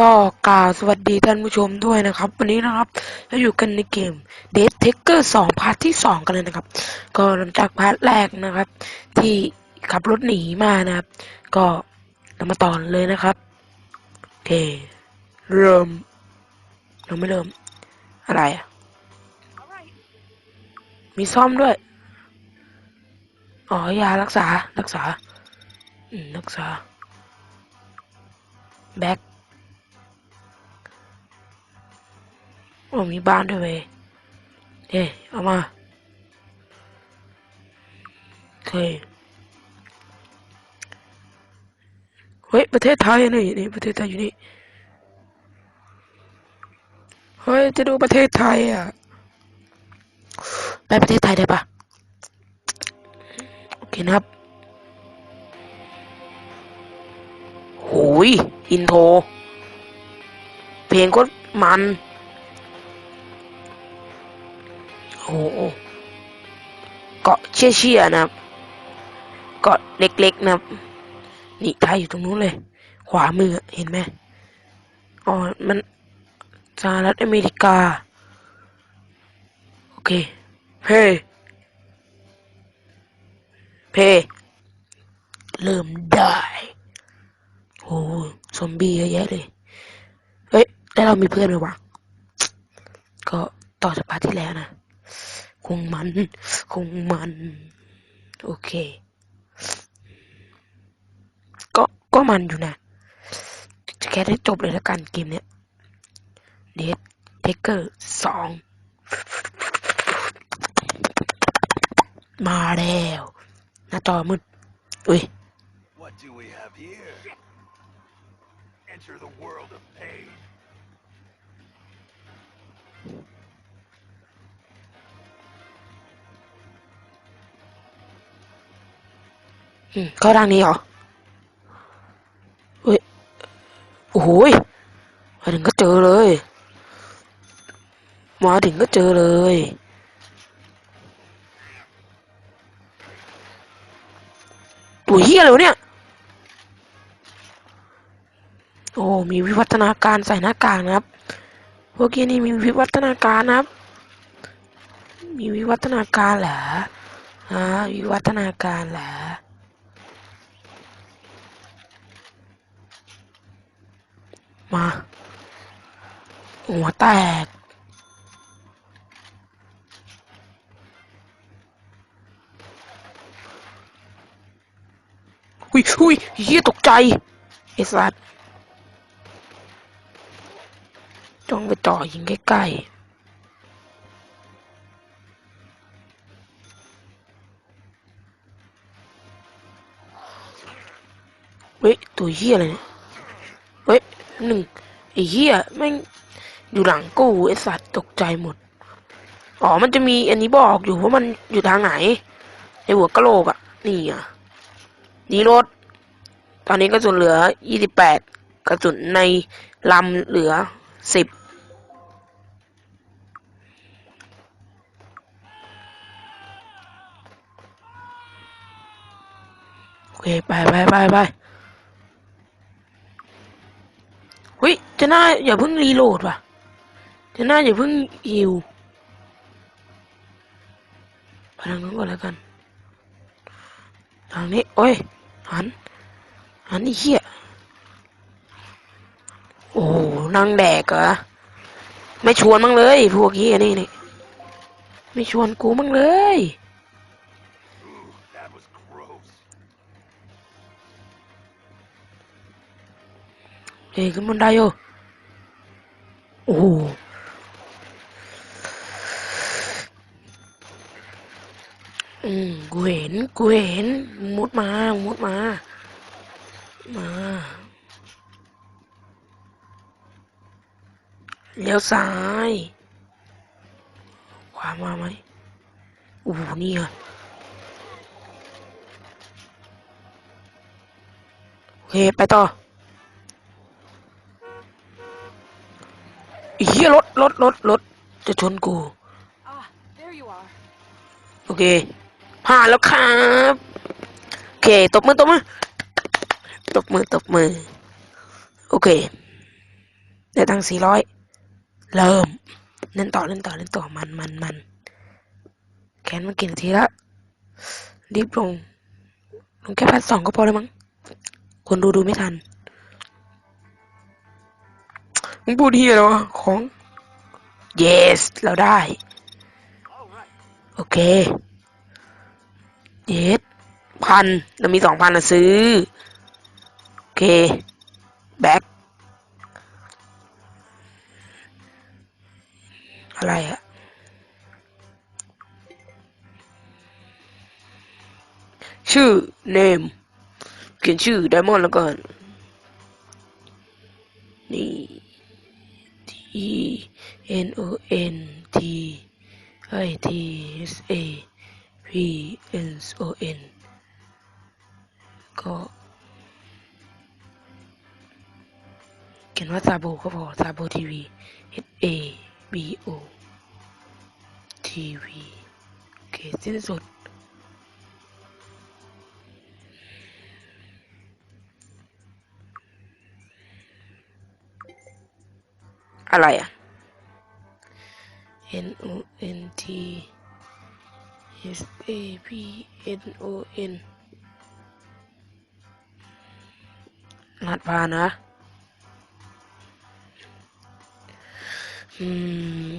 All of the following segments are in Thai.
ก็กล่าวสวัสดีท่านผู้ชมด้วยนะครับ วันนี้นะครับเราอยู่กันในเกม Dead Taker 2พาร์ทที่ 2 กันเลยนะครับ ก็หลังจากพาร์ทแรกนะครับ ที่ขับรถหนีมานะครับ ก็เรามาต่อเลยนะครับโอเคเริ่มเราไม่เริ่มอะไรอะมีซ่อมด้วย อ๋อยารักษารักษา อืม รักษาแบ็ค โอ้มีบ้านด้วยเว้ยเฮ้ยเอามาเคเฮ้ยประเทศไทยนี่นี่ประเทศไทยอยู่นี่เฮ้ยจะดูประเทศไทยอะไปประเทศไทยได้ปะโอเคนะครับโหยอินโทรเพลงก็มัน โอ้โหเกาะเชี่ยเชี่ยๆนะครับ เกาะเล็กๆนะครับ นี่ไทยอยู่ตรงนู้นเลย ขวามือเห็นไหมอ๋อ มันสหรัฐอเมริกา โอเคเพ่เพ่เริ่มได้โอ้ซอมบี้เยอะแยะเลย เฮ้ย แล้วเรามีเพื่อนไหมวะ ก็ต่อจากพาร์ทที่แล้วนะ คงมัน คงมัน โอเค ก็ ก็มันอยู่นะ จะแค่ได้จบเลยแล้วกันเกมเนี้ยเดทเทเกอร์สอง มาแล้ว หน้าจอมืดอุ้ย What do we have here? Enter the world of เข้าทางนี้เหรอเฮ้ยโอ้โหยมาถึงก็เจอเลย มาถึงก็เจอเลย ตัวเฮียเลยวะเนี่ย โอ้ มีวิวัฒนาการใส่หน้ากากนะครับ พวกนี้นี่มีวิวัฒนาการนะครับ มีวิวัฒนาการเหรอฮะวิวัฒนาการเหรอ มา หัวแตกหุยหุยเฮียตกใจไอ้สัตว์จ้องไปต่อยิงใกล้ๆเฮ้ยตัวเฮียอะไรเนี่ยเฮ้ย หนึ่งไอ้เหี้ยแม่งอยู่หลังกูไอ้สัตว์ตกใจหมด อ๋อ มันจะมีอันนี้บอกอยู่ว่ามันอยู่ทางไหนไอ้หัวกะโหลกอะนี่อะดีรถ ตอนนี้กระสุนเหลือยี่สิบแปดกระสุนในลำเหลือสิบโอเค ไปไปไปไป เฮ้ยเจะน่าอย่าเพิ่งรีโหลดว่ะเจะน่าอย่าเพิ่งฮิวไปทางนู้นก่อนแล้วกัน ทางนี้ โอ้ย หัน หันไอ้เหี้ย โอ้นั่งแดกเหรอ ไม่ชวนมั้งเลย พวกเหี้ยนี่นี่ ไม่ชวนกูมั้งเลย เฮ้ยขึ้นบนไดอยู่โอ้โหอืมกูเห็นกูเห็นมุดมามุดมา มาเลี้ยวซ้ายขวามาไหมโอ้โหนี่อะโอเค ไปต่อ เหี้ยรถรถรถรถจะชนกู Ah, there you are. โอเคผ่านแล้วครับ โอเค ตบมือตบมือ ตบมือตบมือ โอเค ได้ตังค์สี่ร้อย เริ่ม เล่นต่อเล่นต่อเล่นต่อมันมันมัน แขนมันกี่นาทีแล้วรีบลง ลงแค่พันสองก็พอแล้วมั้ง คนดูดูไม่ทัน มึงพูดเฮียแล้วะของ yes เราได้ โอเคเย็ดพันเรามีสองพันนะซื้อ โอเค แบ็คอะไรอะชื่อ name เขียนชื่อไดมอนด์แล้วกันนี่ T N O N T I T S A P N O N ก็เขียนว่าซาโบก็พอซาโบทีวี H A B O T V โอเคสิ้นสุด อะไรอะ N O N T S A P N O N รหัสผ่านนะอืม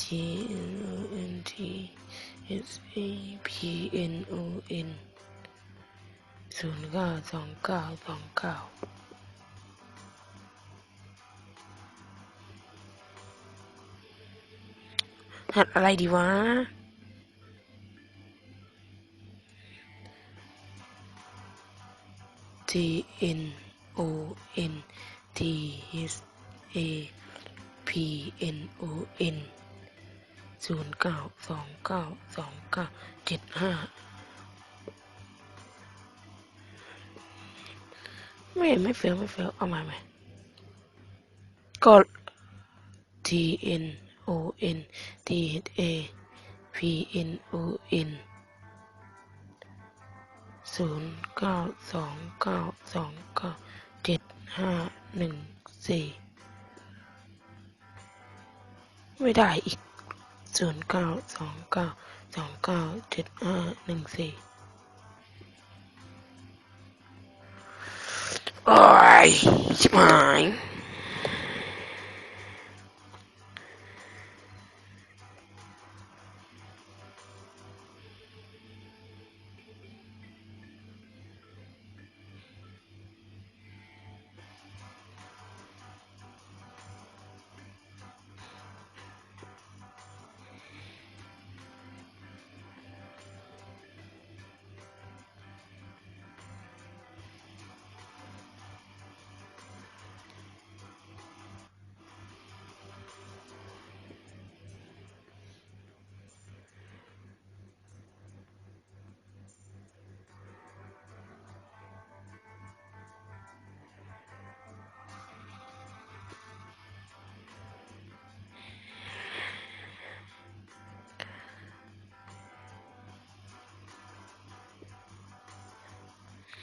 T N O N T S A P N O N ศูนย์เก้าสองเก้าสองเก้า หัดอะไรดีวะ T N O N T S A P N O N ศูนย์เก้าสองเก้าสองเก้าเจ็ดห้าไม่ไม่เฟลไม่เฟลเอาม่ใหมก็ T N O N T H A P N O N ศูนย์เก้าสองเก้าสองเก้าเจ็ดห้าหนึ่งสี่ไม่ได้อีกศูนย์เก้าสองเก้าสองเก้าเจ็ดห้าหนึ่งสี่โอ้ยชิบหาย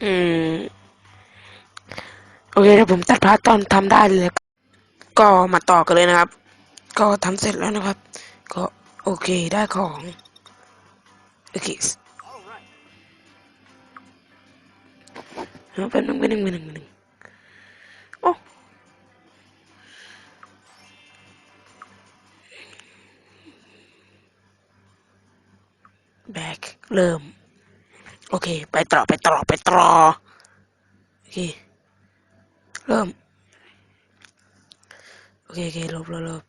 อืม โอเคเดี๋ยวผมตัดพาร์ทตอนทำได้เลย ก็มาต่อกันเลยนะครับ ก็ทำเสร็จแล้วนะครับ ก็โอเคได้ของ โอเค All right. เอาเป็นหนึ่งเป็นหนึ่งเป็นหนึ่งเป็นหนึ่งโอ้แบกเริ่ม โอเค ไปต่อไปต่อไปต่อโอเค เริ่ม โอเคโอเคลบลบลบ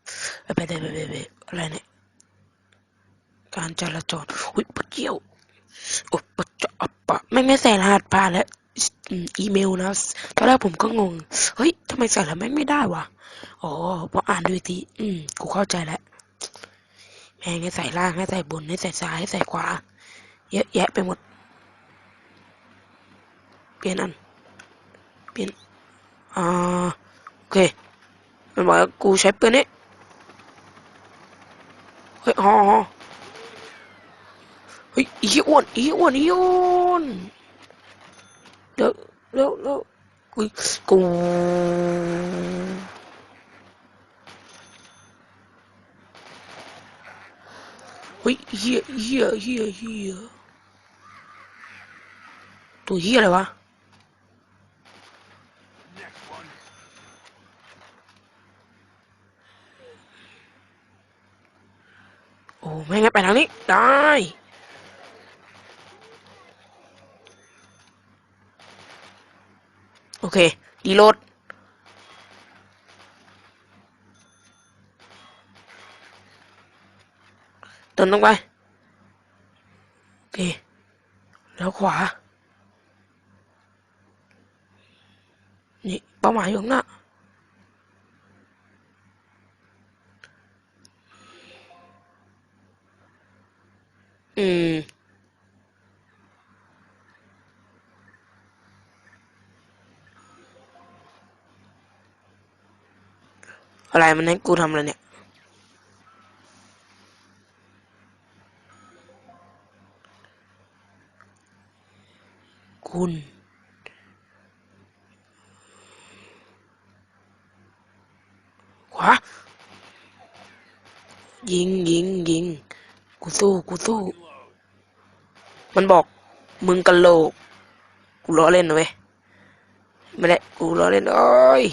ไปไปไปไปอะไรเนี่ยการจราจรอุ้ยปะเจียวโอ้ปะจอัปะไม่ไม่ใส่รหัสผ่านแล้วอีเมลนะตอนแรกผมก็งง เฮ้ยทำไมใส่แล้วแม่งไม่ได้วะอ๋อพออ่านดูทีอืมกูเข้าใจแล้วแม่งให้ใส่ล่างให้ใส่บนให้ใส่ซ้ายให้ใส่ขวาเยอะแยะไปหมด biến ăn biến à, ok. Mình bảo cú xếp cân ấy. Hơi ho ho. Hơi ý uồn ý uồn ý uồn đâu đâu đâu. Cuối cùng Wait, here, here, here, here. Tôi here rồi à? ไม่งั้นไปทางนี้ ได้ โอเค ดีโหลดเดินตรงไป โอเค แล้วขวา นี่เป้าหมายอยู่ข้างหน้า อะไรมันให้กูทำอะไรเนี่ย คุณ ขวา ยิงยิงยิง กูสู้ กูสู้ มันบอก มึงกันโลก กูล้อเล่นนะเว้ย ไม่ได้ กูล้อเล่น โอ้ย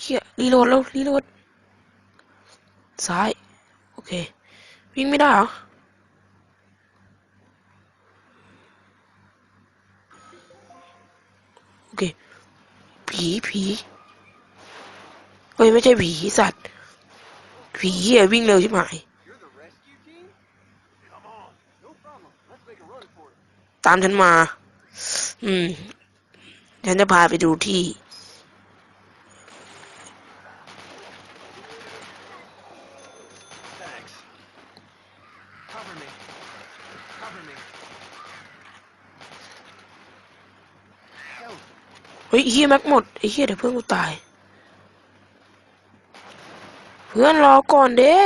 เฮีย รีโหลดแล้วรีโหลดซ้าย โอเค วิ่งไม่ได้เหรอโอเค ผีผีเฮ้ย ไม่ใช่ผีสัตว์ ผีเฮียวิ่งเร็วใช่ไหมตามฉันมา อืม ฉันจะพาไปดูที่ ยเฮียแม็กหมดไอ้เฮียเดี๋ยวเพื่อนกูตาย เพื่อนรอก่อนเด้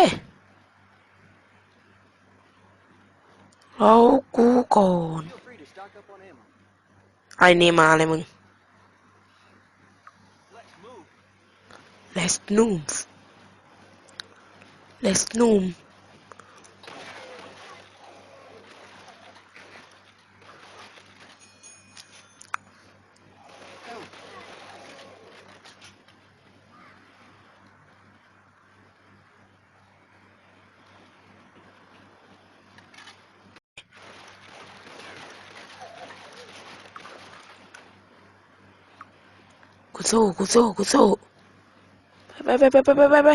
รอกูก่อนไอเนมาอะไรมึง Let's move. Let's move กูสู้กูสู้กูสู้ไปไปไปไปไปไปไป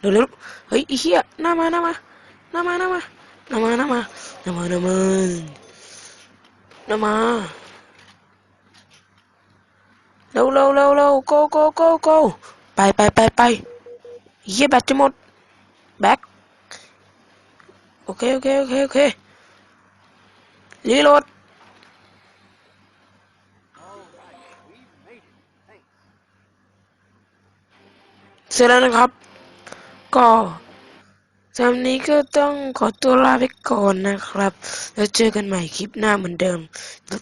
เร็วเร็วเฮ้ยอ้เหี้ยหน้ามาหน้ามาหน้ามาหน้ามาหน้ามาหน้ามาหน้ามาหน้ามาหน้ามาเร็วเร็วเร็วเร็ว go go go go ไปไปไปไปเหี้ยแบตจะหมดแบ็คโอเคโอเคโอเคโอเครีโหลด จแล้วนะครับ ก็สำหรับนี้ก็ต้องขอตัวลาไปก่อนนะครับ แล้วเจอกันใหม่คลิปหน้าเหมือนเดิม